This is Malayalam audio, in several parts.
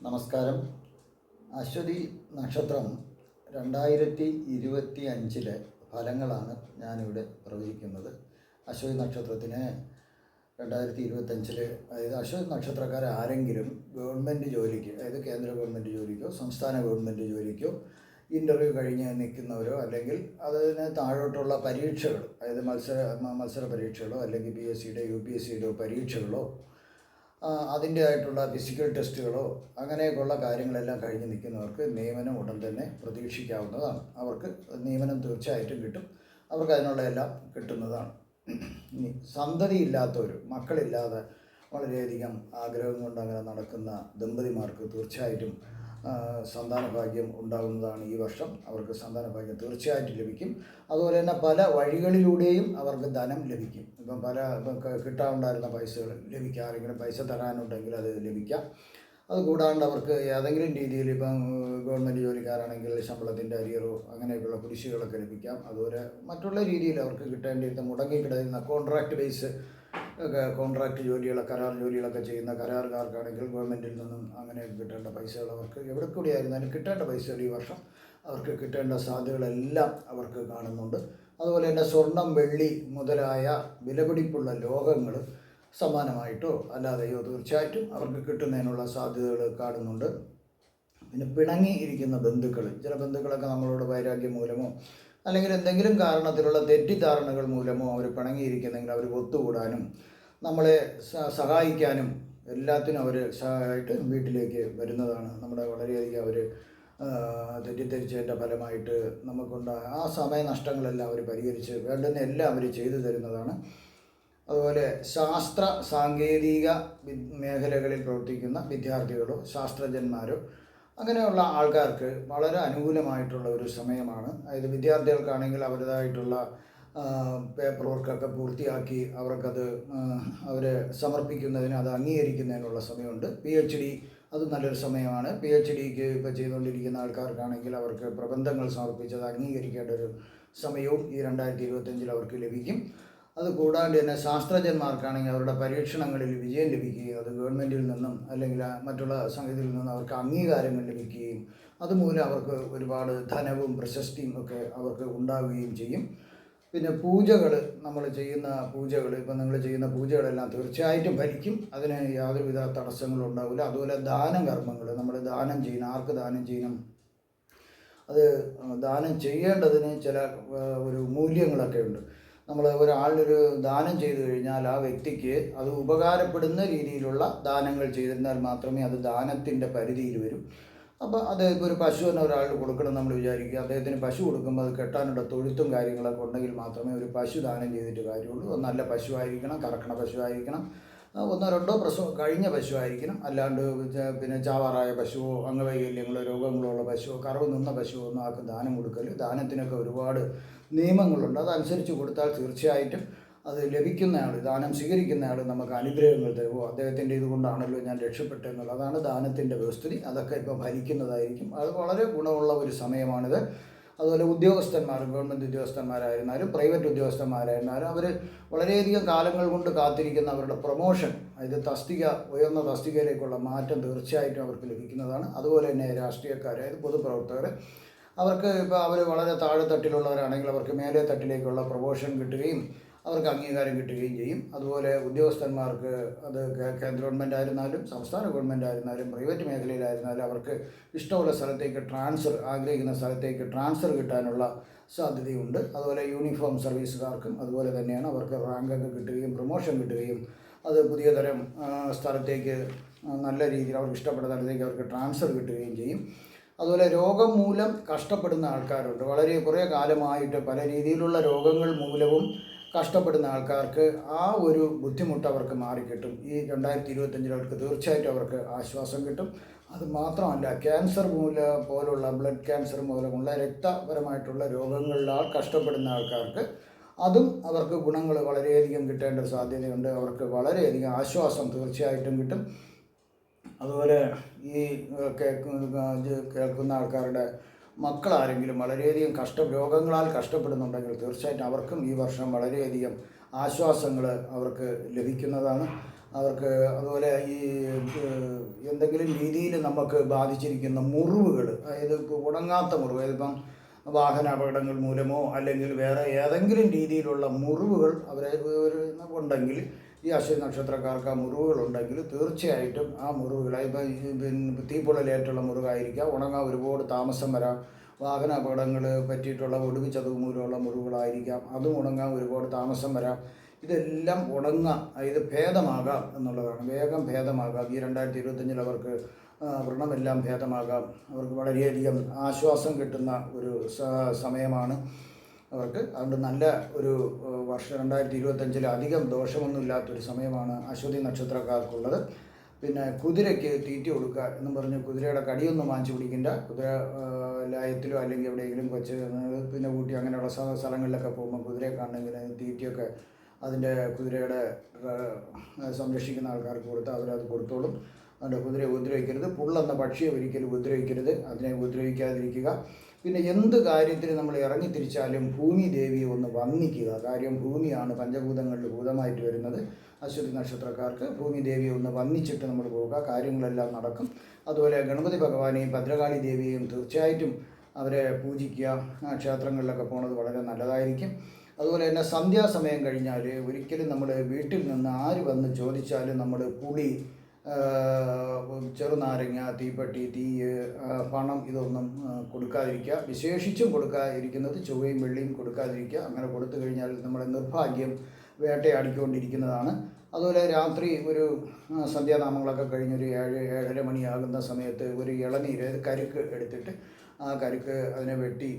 നമസ്കാരം. അശ്വതി നക്ഷത്രം രണ്ടായിരത്തി ഇരുപത്തി അഞ്ചിലെ ഫലങ്ങളാണ് ഞാനിവിടെ പ്രവചിക്കുന്നത്. അശ്വതി നക്ഷത്രത്തിന് രണ്ടായിരത്തി ഇരുപത്തഞ്ചിൽ അതായത് അശ്വതി നക്ഷത്രക്കാർ ആരെങ്കിലും ഗവൺമെന്റ് ജോലിക്ക് അതായത് കേന്ദ്ര ഗവൺമെന്റ് ജോലിക്കോ സംസ്ഥാന ഗവൺമെന്റ് ജോലിക്കോ ഇന്റർവ്യൂ കഴിഞ്ഞ് നിൽക്കുന്നവരോ അല്ലെങ്കിൽ അതിന് താഴോട്ടുള്ള പരീക്ഷകൾ അതായത് മത്സര മത്സര പരീക്ഷകളോ അല്ലെങ്കിൽ പി എസ് സിയുടെ യു പി എസ് സിയുടെ പരീക്ഷകളോ ആ, അതിന്റെ ഫിസിക്കൽ ടെസ്റ്റുകളോ അങ്ങനെയൊക്കെയുള്ള കാര്യങ്ങളെല്ലാം കഴിഞ്ഞ് നിൽക്കുന്നവർക്ക് നിയമനം ഉടൻ തന്നെ പ്രതീക്ഷിക്കാവുന്നതാണ്. അവർക്ക് നിയമനം തീർച്ചയായിട്ടും കിട്ടും. അവർക്ക് അതിനുള്ള എല്ലാം കിട്ടുന്നതാണ്. ഇനി സന്തതി ഇല്ലാത്തവർ മക്കളില്ലാതെ വളരെയധികം ആഗ്രഹം കൊണ്ട് അങ്ങനെ നടക്കുന്ന ദമ്പതിമാർക്ക് തീർച്ചയായിട്ടും ആ, സന്താന ഭാഗ്യം ഉണ്ടാകുന്നതാണ് ഈ വർഷം. അവർക്ക് സന്താന ഭാഗ്യം തീർച്ചയായിട്ടും ലഭിക്കും. അതുപോലെ തന്നെ പല വഴികളിലൂടെയും അവർക്ക് ധനം ലഭിക്കും. ഇപ്പം പല കിട്ടാനുണ്ടായിരുന്ന പൈസകൾ ലഭിക്കുക ആരെങ്കിലും പൈസ തരാനുണ്ടെങ്കിൽ അത് ലഭിക്കാം. അത് കൂടാണ്ട് അവർക്ക് ഏതെങ്കിലും രീതിയിൽ ഇപ്പം ഗവൺമെന്റ് ജോലിക്കാരാണെങ്കിൽ ശമ്പളത്തിന്റെ അരിയറോ അങ്ങനെയൊക്കെയുള്ള കുടിശ്ശികളൊക്കെ ലഭിക്കാം. അതുപോലെ മറ്റുള്ള രീതിയിൽ അവർക്ക് കിട്ടേണ്ടിയിരുന്ന മുടങ്ങിക്കിടയുന്ന കോൺട്രാക്ട് ബേസ് കോൺട്രാക്ട് ജോലികളെ കരാർ ജോലികളൊക്കെ ചെയ്യുന്ന കരാറുകാർക്കാണെങ്കിൽ ഗവൺമെന്റിൽ നിന്നും അങ്ങനെ കിട്ടേണ്ട പൈസകൾ അവർക്ക് എവിടെ കൂടി ആയിരുന്നാലും കിട്ടേണ്ട പൈസകൾ ഈ വർഷം അവർക്ക് കിട്ടേണ്ട സാധ്യതകളെല്ലാം അവർക്ക് കാണുന്നുണ്ട്. അതുപോലെ തന്നെ സ്വർണം വെള്ളി മുതലായ വിലപിടിപ്പുള്ള ലോഹങ്ങൾ സമാനമായിട്ടോ അല്ലാതെയോ തീർച്ചയായിട്ടും അവർക്ക് കിട്ടുന്നതിനുള്ള സാധ്യതകൾ കാണുന്നുണ്ട്. പിന്നെ പിണങ്ങി ഇരിക്കുന്ന ബന്ധുക്കൾ ചില ബന്ധുക്കളൊക്കെ നമ്മളോട് വൈരാഗ്യം മൂലമോ അല്ലെങ്കിൽ എന്തെങ്കിലും കാരണത്തിലുള്ള തെറ്റിദ്ധാരണകൾ മൂലമോ അവർ പിണങ്ങിയിരിക്കുന്നെങ്കിൽ അവർ ഒത്തുകൂടാനും നമ്മളെ സഹായിക്കാനും എല്ലാത്തിനും അവർ സഹായമായിട്ട് വീട്ടിലേക്ക് വരുന്നതാണ്. നമ്മുടെ വളരെയധികം അവർ തെറ്റിദ്ധരിച്ചതിന്റെ ഫലമായിട്ട് നമുക്കുണ്ടായ ആ സമയനഷ്ടങ്ങളെല്ലാം അവർ പരിഹരിച്ച് വേണ്ടുന്ന എല്ലാം അവർ ചെയ്തു തരുന്നതാണ്. അതുപോലെ ശാസ്ത്ര സാങ്കേതിക മേഖലകളിൽ പ്രവർത്തിക്കുന്ന വിദ്യാർത്ഥികളോ ശാസ്ത്രജ്ഞന്മാരോ അങ്ങനെയുള്ള ആൾക്കാർക്ക് വളരെ അനുകൂലമായിട്ടുള്ള ഒരു സമയമാണ്. അതായത് വിദ്യാർത്ഥികൾക്കാണെങ്കിൽ അവരുടേതായിട്ടുള്ള പേപ്പർ വർക്കൊക്കെ പൂർത്തിയാക്കി അവർക്കത് അവരെ സമർപ്പിക്കുന്നതിന് അത് അംഗീകരിക്കുന്നതിനുള്ള സമയമുണ്ട്. പി എച്ച് ഡി അത് നല്ലൊരു സമയമാണ്. പി എച്ച് ഡിക്ക് ഇപ്പോൾ ചെയ്തുകൊണ്ടിരിക്കുന്ന ആൾക്കാർക്കാണെങ്കിൽ അവർക്ക് പ്രബന്ധങ്ങൾ സമർപ്പിച്ചത് അംഗീകരിക്കേണ്ട ഒരു സമയവും ഈ രണ്ടായിരത്തി ഇരുപത്തഞ്ചിൽ അവർക്ക് ലഭിക്കും. അത് കൂടാണ്ട് തന്നെ ശാസ്ത്രജ്ഞന്മാർക്കാണെങ്കിൽ അവരുടെ പരീക്ഷണങ്ങളിൽ വിജയം ലഭിക്കുകയും അത് ഗവൺമെന്റിൽ നിന്നും അല്ലെങ്കിൽ മറ്റുള്ള സംഗതിയിൽ നിന്നും അവർക്ക് അംഗീകാരങ്ങൾ ലഭിക്കുകയും അതുമൂലം അവർക്ക് ഒരുപാട് ധനവും പ്രശസ്തിയും ഒക്കെ അവർക്ക് ഉണ്ടാവുകയും ചെയ്യും. പിന്നെ പൂജകൾ നമ്മൾ ചെയ്യുന്ന പൂജകൾ ഇപ്പം നിങ്ങൾ ചെയ്യുന്ന പൂജകളെല്ലാം തീർച്ചയായിട്ടും ഭരിക്കും അതിന് യാതൊരുവിധ തടസ്സങ്ങളും ഉണ്ടാവില്ല. അതുപോലെ ദാനം കർമ്മങ്ങൾ നമ്മൾ ദാനം ചെയ്യണം. ആർക്ക് ദാനം ചെയ്യണം? അത് ദാനം ചെയ്യേണ്ടതിന് ചില ഒരു മൂല്യങ്ങളൊക്കെ ഉണ്ട്. നമ്മൾ ഒരാളിനൊരു ദാനം ചെയ്തു കഴിഞ്ഞാൽ ആ വ്യക്തിക്ക് അത് ഉപകാരപ്പെടുന്ന രീതിയിലുള്ള ദാനങ്ങൾ ചെയ്തിരുന്നാൽ മാത്രമേ അത് ദാനത്തിന്റെ പരിധിയിൽ വരും. അപ്പോൾ അദ്ദേഹത്തിന് ഒരു പശുവിനെ ഒരാളിന് കൊടുക്കണം നമ്മൾ വിചാരിക്കുക. അദ്ദേഹത്തിന് പശു കൊടുക്കുമ്പോൾ അത് കെട്ടാനുള്ള തൊഴുത്തും കാര്യങ്ങളൊക്കെ ഉണ്ടെങ്കിൽ മാത്രമേ ഒരു പശു ദാനം ചെയ്തിട്ട് കാര്യമുള്ളൂ. നല്ല പശുവായിരിക്കണം കറക്കണ പശു ആയിരിക്കണം ആ, ഒന്നോ രണ്ടോ പ്രസവം കഴിഞ്ഞ പശു ആയിരിക്കണം അല്ലാണ്ട് പിന്നെ ചാവാറായ പശുവോ അംഗവൈകല്യങ്ങളോ രോഗങ്ങളോ ഉള്ള പശുവോ കറവ് നിന്ന പശുവോ ഒന്നും ആർക്ക് ദാനം കൊടുക്കൽ ദാനത്തിനൊക്കെ ഒരുപാട് നിയമങ്ങളുണ്ട്. അതനുസരിച്ച് കൊടുത്താൽ തീർച്ചയായിട്ടും അത് ലഭിക്കുന്നയാൾ ദാനം സ്വീകരിക്കുന്നയാൾ നമുക്ക് അനുഗ്രഹങ്ങൾ തരുമോ അദ്ദേഹത്തിന്റെ ഇതുകൊണ്ടാണല്ലോ ഞാൻ രക്ഷപ്പെട്ടെന്നുള്ളത്. അതാണ് ദാനത്തിന്റെ വ്യവസ്ഥിതി. അതൊക്കെ ഇപ്പം ഭരിക്കുന്നതായിരിക്കും. അത് വളരെ ഗുണമുള്ള ഒരു സമയമാണിത്. അതുപോലെ ഉദ്യോഗസ്ഥന്മാർ ഗവൺമെന്റ് ഉദ്യോഗസ്ഥന്മാരായിരുന്നാലും പ്രൈവറ്റ് ഉദ്യോഗസ്ഥന്മാരായിരുന്നാലും അവർ വളരെയധികം കാലങ്ങൾ കൊണ്ട് കാത്തിരിക്കുന്ന അവരുടെ പ്രൊമോഷൻ അതായത് തസ്തിക ഉയർന്ന തസ്തികയിലേക്കുള്ള മാറ്റം തീർച്ചയായിട്ടും അവർക്ക് ലഭിക്കുന്നതാണ്. അതുപോലെ തന്നെ രാഷ്ട്രീയക്കാർ അതായത് പൊതുപ്രവർത്തകർ അവർക്ക് ഇപ്പോൾ അവർ വളരെ താഴെ തട്ടിലുള്ളവരാണെങ്കിൽ അവർക്ക് മേലെ തട്ടിലേക്കുള്ള പ്രൊമോഷൻ കിട്ടുകയും അവർക്ക് അംഗീകാരം കിട്ടുകയും ചെയ്യും. അതുപോലെ ഉദ്യോഗസ്ഥന്മാർക്ക് അത് കേന്ദ്ര ഗവൺമെന്റ് ആയിരുന്നാലും സംസ്ഥാന ഗവൺമെന്റ് ആയിരുന്നാലും പ്രൈവറ്റ് മേഖലയിലായിരുന്നാലും അവർക്ക് ഇഷ്ടമുള്ള സ്ഥലത്തേക്ക് ട്രാൻസ്ഫർ ആഗ്രഹിക്കുന്ന സ്ഥലത്തേക്ക് ട്രാൻസ്ഫർ കിട്ടാനുള്ള സാധ്യതയുണ്ട്. അതുപോലെ യൂണിഫോം സർവീസുകാർക്കും അതുപോലെ തന്നെയാണ് അവർക്ക് റാങ്കൊക്കെ കിട്ടുകയും പ്രൊമോഷൻ കിട്ടുകയും അത് പുതിയ തരം സ്ഥലത്തേക്ക് നല്ല രീതിയിൽ അവർക്ക് ഇഷ്ടപ്പെട്ട സ്ഥലത്തേക്ക് അവർക്ക് ട്രാൻസ്ഫർ കിട്ടുകയും ചെയ്യും. അതുപോലെ രോഗം മൂലം കഷ്ടപ്പെടുന്ന ആൾക്കാരുണ്ട്. വളരെ കുറേ കാലമായിട്ട് പല രീതിയിലുള്ള രോഗങ്ങൾ മൂലവും കഷ്ടപ്പെടുന്ന ആൾക്കാർക്ക് ആ ഒരു ബുദ്ധിമുട്ട് അവർക്ക് മാറിക്കിട്ടും ഈ രണ്ടായിരത്തി ഇരുപത്തഞ്ചിൽ അവർക്ക് തീർച്ചയായിട്ടും അവർക്ക് ആശ്വാസം കിട്ടും. അത് മാത്രമല്ല ക്യാൻസർ മൂല പോലുള്ള ബ്ലഡ് ക്യാൻസർ മൂലമുള്ള രക്തപരമായിട്ടുള്ള രോഗങ്ങളിലാൾ കഷ്ടപ്പെടുന്ന ആൾക്കാർക്ക് അതും അവർക്ക് ഗുണങ്ങൾ വളരെയധികം കിട്ടേണ്ട സാധ്യതയുണ്ട്. അവർക്ക് വളരെയധികം ആശ്വാസം തീർച്ചയായിട്ടും കിട്ടും. അതുപോലെ ഈ കേൾക്കുന്ന ഇത് മക്കളാരെങ്കിലും വളരെയധികം കഷ്ട രോഗങ്ങളാൽ കഷ്ടപ്പെടുന്നുണ്ടെങ്കിൽ തീർച്ചയായിട്ടും അവർക്കും ഈ വർഷം വളരെയധികം ആശ്വാസങ്ങൾ അവർക്ക് ലഭിക്കുന്നതാണ്. അവർക്ക് അതുപോലെ ഈ എന്തെങ്കിലും രീതിയിൽ നമുക്ക് ബാധിച്ചിരിക്കുന്ന മുറിവുകൾ അതായത് ഉണങ്ങാത്ത മുറിവ് ഇപ്പം വാഹന അപകടങ്ങൾ മൂലമോ അല്ലെങ്കിൽ വേറെ ഏതെങ്കിലും രീതിയിലുള്ള മുറിവുകൾ അവരെ ഉണ്ടെങ്കിൽ ഈ അശ്വതി നക്ഷത്രക്കാർക്ക് ആ മുറിവുകളുണ്ടെങ്കിൽ തീർച്ചയായിട്ടും ആ മുറിവുകളെ പിന്നെ തീപ്പൊള്ളലേറ്റുള്ള മുറിവായിരിക്കാം. ഉണങ്ങാൻ ഒരുപാട് താമസം വരാം. വാഹന അപകടങ്ങൾ പറ്റിയിട്ടുള്ള ചതവ് മൂലമുള്ള മുറിവുകളായിരിക്കാം. അതും ഉണങ്ങാൻ ഒരുപാട് താമസം വരാം. ഇതെല്ലാം ഉണങ്ങാം ഇത് ഭേദമാകാം എന്നുള്ളതാണ്. വേഗം ഭേദമാകാം. ഈ രണ്ടായിരത്തി ഇരുപത്തഞ്ചിൽ അവർക്ക് വ്രണമെല്ലാം ഭേദമാകാം. അവർക്ക് വളരെയധികം ആശ്വാസം കിട്ടുന്ന ഒരു സമയമാണ്. അവർക്ക് അതുകൊണ്ട് നല്ല ഒരു വർഷം രണ്ടായിരത്തി ഇരുപത്തഞ്ചിൽ അധികം ദോഷമൊന്നുമില്ലാത്തൊരു സമയമാണ് അശ്വതി നക്ഷത്രക്കാർക്കുള്ളത്. പിന്നെ കുതിരയ്ക്ക് തീറ്റ കൊടുക്കുക എന്നും പറഞ്ഞ് കുതിരയുടെ കടിയൊന്നും വാങ്ങിച്ചു പിടിക്കണ്ട. കുതിര ലയത്തിലോ അല്ലെങ്കിൽ എവിടെയെങ്കിലും നിങ്ങൾ പിന്നെ ഊട്ടി അങ്ങനെയുള്ള സ്ഥ- സ്ഥലങ്ങളിലൊക്കെ പോകുമ്പോൾ കുതിരയെ കാണണമെങ്കിൽ തീറ്റയൊക്കെ അതിന്റെ കുതിരയുടെ സംരക്ഷിക്കുന്ന ആൾക്കാർക്ക് കൊടുത്താൽ അവരത് കൊടുത്തോളും. അതുകൊണ്ട് കുതിരയെ ഉപദ്രവിക്കരുത്. പുള്ളെന്ന പക്ഷിയെ ഒരിക്കലും ഉപദ്രവിക്കരുത്. അതിനെ ഉപദ്രവിക്കാതിരിക്കുക. പിന്നെ എന്ത് കാര്യത്തിന് നമ്മൾ ഇറങ്ങി തിരിച്ചാലും ഭൂമി ദേവിയെ ഒന്ന് വന്ദിക്കുക. കാര്യം ഭൂമിയാണ് പഞ്ചഭൂതങ്ങളിൽ ഭൂതമായിട്ട് വരുന്നത്. അശ്വതി നക്ഷത്രക്കാർക്ക് ഭൂമി ദേവിയെ ഒന്ന് വന്ദിച്ചിട്ട് നമ്മൾ പോവുക. കാര്യങ്ങളെല്ലാം നടക്കും. അതുപോലെ ഗണപതി ഭഗവാനെയും ഭദ്രകാളി ദേവിയെയും തീർച്ചയായിട്ടും അവരെ പൂജിക്കുക. ക്ഷേത്രങ്ങളിലൊക്കെ പോണത് വളരെ നല്ലതായിരിക്കും. അതുപോലെ തന്നെ സന്ധ്യാസമയം കഴിഞ്ഞാൽ ഒരിക്കലും നമ്മൾ വീട്ടിൽ നിന്ന് ആര് വന്ന് ചോദിച്ചാലും നമ്മൾ പുളി ചെറുനാരങ്ങ തീപ്പെട്ടി തീ പണം ഇതൊന്നും കൊടുക്കാതിരിക്കുക. വിശേഷിച്ചും കൊടുക്കാതിരിക്കുന്നത് ചൊവ്വയും വെള്ളിയും കൊടുക്കാതിരിക്കുക. അങ്ങനെ കൊടുത്തു കഴിഞ്ഞാൽ നമ്മുടെ നിർഭാഗ്യം വേട്ടയാടിക്കൊണ്ടിരിക്കുന്നതാണ്. അതുപോലെ രാത്രി ഒരു സന്ധ്യാനാമങ്ങളൊക്കെ കഴിഞ്ഞൊരു ഏഴ് ഏഴര മണിയാകുന്ന സമയത്ത് ഒരു ഇളനീര് കരുക്ക് എടുത്തിട്ട് ആ കരുക്ക് അതിനെ വെട്ടി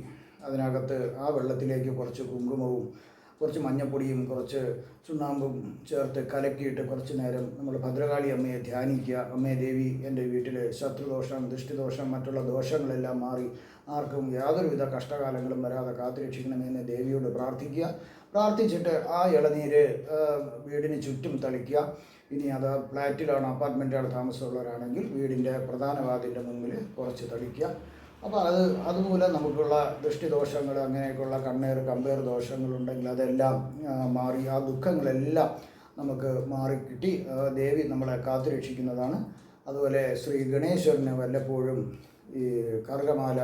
അതിനകത്ത് ആ വെള്ളത്തിലേക്ക് കുറച്ച് കുങ്കുമവും കുറച്ച് മഞ്ഞപ്പൊടിയും കുറച്ച് ചുണ്ണാമ്പും ചേർത്ത് കലക്കിയിട്ട് കുറച്ച് നേരം നമ്മൾ ഭദ്രകാളി അമ്മയെ ധ്യാനിക്കുക. അമ്മേ ദേവി എന്റെ വീട്ടിൽ ശത്രുദോഷം ദൃഷ്ടിദോഷം മറ്റുള്ള ദോഷങ്ങളെല്ലാം മാറി ആർക്കും യാതൊരുവിധ കഷ്ടകാലങ്ങളും വരാതെ കാത്തുരക്ഷിക്കണമെന്ന് ദേവിയോട് പ്രാർത്ഥിക്കുക. പ്രാർത്ഥിച്ചിട്ട് ആ ഇളനീര് വീടിന് ചുറ്റും തളിക്കുക. ഇനി അത് ഫ്ലാറ്റിലാണ് അപ്പാർട്ട്മെന്റാണ് താമസമുള്ളവരാണെങ്കിൽ വീടിന്റെ പ്രധാന വാതിന്റെ മുന്നിൽ കുറച്ച് തളിക്കുക. അപ്പോൾ അത് അതുമൂലം നമുക്കുള്ള ദൃഷ്ടിദോഷങ്ങൾ അങ്ങനെയൊക്കെയുള്ള കണ്ണേർ കമ്പേർ ദോഷങ്ങളുണ്ടെങ്കിൽ അതെല്ലാം മാറി ആ ദുഃഖങ്ങളെല്ലാം നമുക്ക് മാറി കിട്ടി ദേവി നമ്മളെ കാത്തുരക്ഷിക്കുന്നതാണ്. അതുപോലെ ശ്രീ ഗണേശ്വരന് വല്ലപ്പോഴും ഈ കർഗമാല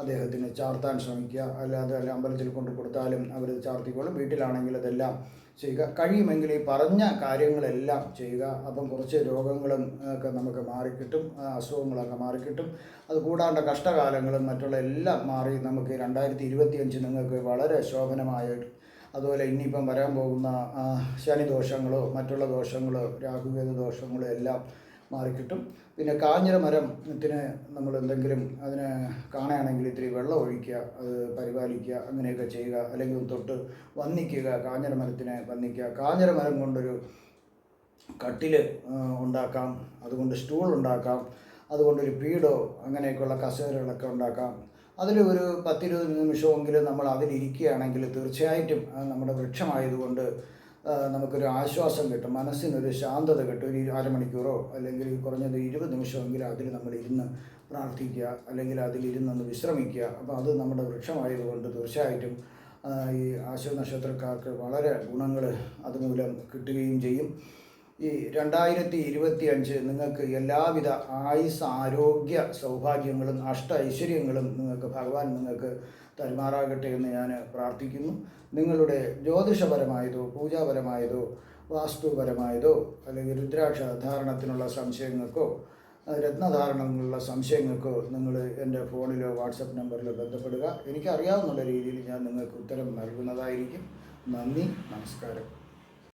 അദ്ദേഹത്തിന് ചാർത്താൻ ശ്രമിക്കുക. അല്ലാതെ അല്ല അമ്പലത്തിൽ കൊണ്ടു കൊടുത്താലും അവർ ചാർത്തിക്കോളും. വീട്ടിലാണെങ്കിൽ അതെല്ലാം ചെയ്യുക. കഴിയുമെങ്കിൽ ഈ പറഞ്ഞ കാര്യങ്ങളെല്ലാം ചെയ്യുക. അപ്പം കുറച്ച് രോഗങ്ങളും ഒക്കെ നമുക്ക് മാറിക്കിട്ടും. അസുഖങ്ങളൊക്കെ മാറിക്കിട്ടും. അത് കൂടാണ്ട് കഷ്ടകാലങ്ങളും മറ്റുള്ള എല്ലാം മാറി നമുക്ക് രണ്ടായിരത്തി ഇരുപത്തിയഞ്ച് നിങ്ങൾക്ക് വളരെ ശോഭനമായിട്ട് അതുപോലെ ഇനിയിപ്പം വരാൻ പോകുന്ന ശനിദോഷങ്ങളോ മറ്റുള്ള ദോഷങ്ങളോ രാഹുവേദ ദോഷങ്ങളോ എല്ലാം മാറിക്കിട്ടും. പിന്നെ കാഞ്ഞിര മരത്തിന് നമ്മൾ എന്തെങ്കിലും അതിനെ കാണുകയാണെങ്കിൽ ഇത്തിരി വെള്ളം ഒഴിക്കുക അത് പരിപാലിക്കുക അങ്ങനെയൊക്കെ ചെയ്യുക. അല്ലെങ്കിൽ തൊട്ട് വന്നിക്കുക കാഞ്ഞിര മരത്തിനെ വന്നിക്കുക കാഞ്ഞിര മരം കൊണ്ടൊരു കട്ടിൽ ഉണ്ടാക്കാം. അതുകൊണ്ട് സ്റ്റൂൾ ഉണ്ടാക്കാം. അതുകൊണ്ടൊരു പീഡോ അങ്ങനെയൊക്കെയുള്ള കസേരകളൊക്കെ ഉണ്ടാക്കാം. അതിൽ ഒരു പത്തിരുപത് നിമിഷമെങ്കിലും നമ്മൾ അതിലിരിക്കുകയാണെങ്കിൽ തീർച്ചയായിട്ടും നമ്മുടെ വൃക്ഷമായതുകൊണ്ട് നമുക്കൊരു ആശ്വാസം കിട്ടും മനസ്സിനൊരു ശാന്തത കിട്ടും. ഒരു അരമണിക്കൂറോ അല്ലെങ്കിൽ കുറഞ്ഞത് ഇരുപത് നിമിഷമെങ്കിലും അതിൽ നമ്മൾ ഇരുന്ന് പ്രാർത്ഥിക്കുക അല്ലെങ്കിൽ അതിലിരുന്നൊന്ന് വിശ്രമിക്കുക. അപ്പോൾ അത് നമ്മുടെ വൃക്ഷമായതുകൊണ്ട് തീർച്ചയായിട്ടും ഈ ആശ്വ നക്ഷത്രക്കാർക്ക് വളരെ ഗുണങ്ങൾ അതുമൂലം കിട്ടുകയും ചെയ്യും. ഈ രണ്ടായിരത്തി ഇരുപത്തി അഞ്ച് നിങ്ങൾക്ക് എല്ലാവിധ ആയുസ് ആരോഗ്യ സൗഭാഗ്യങ്ങളും അഷ്ട ഐശ്വര്യങ്ങളും നിങ്ങൾക്ക് ഭഗവാൻ നിങ്ങൾക്ക് തരുമാറാകട്ടെ എന്ന് ഞാൻ പ്രാർത്ഥിക്കുന്നു. നിങ്ങളുടെ ജ്യോതിഷപരമായതോ പൂജാപരമായതോ വാസ്തുപരമായതോ അല്ലെങ്കിൽ രുദ്രാക്ഷ ധാരണത്തിനുള്ള സംശയങ്ങൾക്കോ രത്നധാരണങ്ങളുള്ള സംശയങ്ങൾക്കോ നിങ്ങൾ എന്റെ ഫോണിലോ വാട്സപ്പ് നമ്പറിലോ ബന്ധപ്പെടുക. എനിക്കറിയാവുന്ന രീതിയിൽ ഞാൻ നിങ്ങൾക്ക് ഉത്തരം നൽകുന്നതായിരിക്കും. നന്ദി നമസ്കാരം.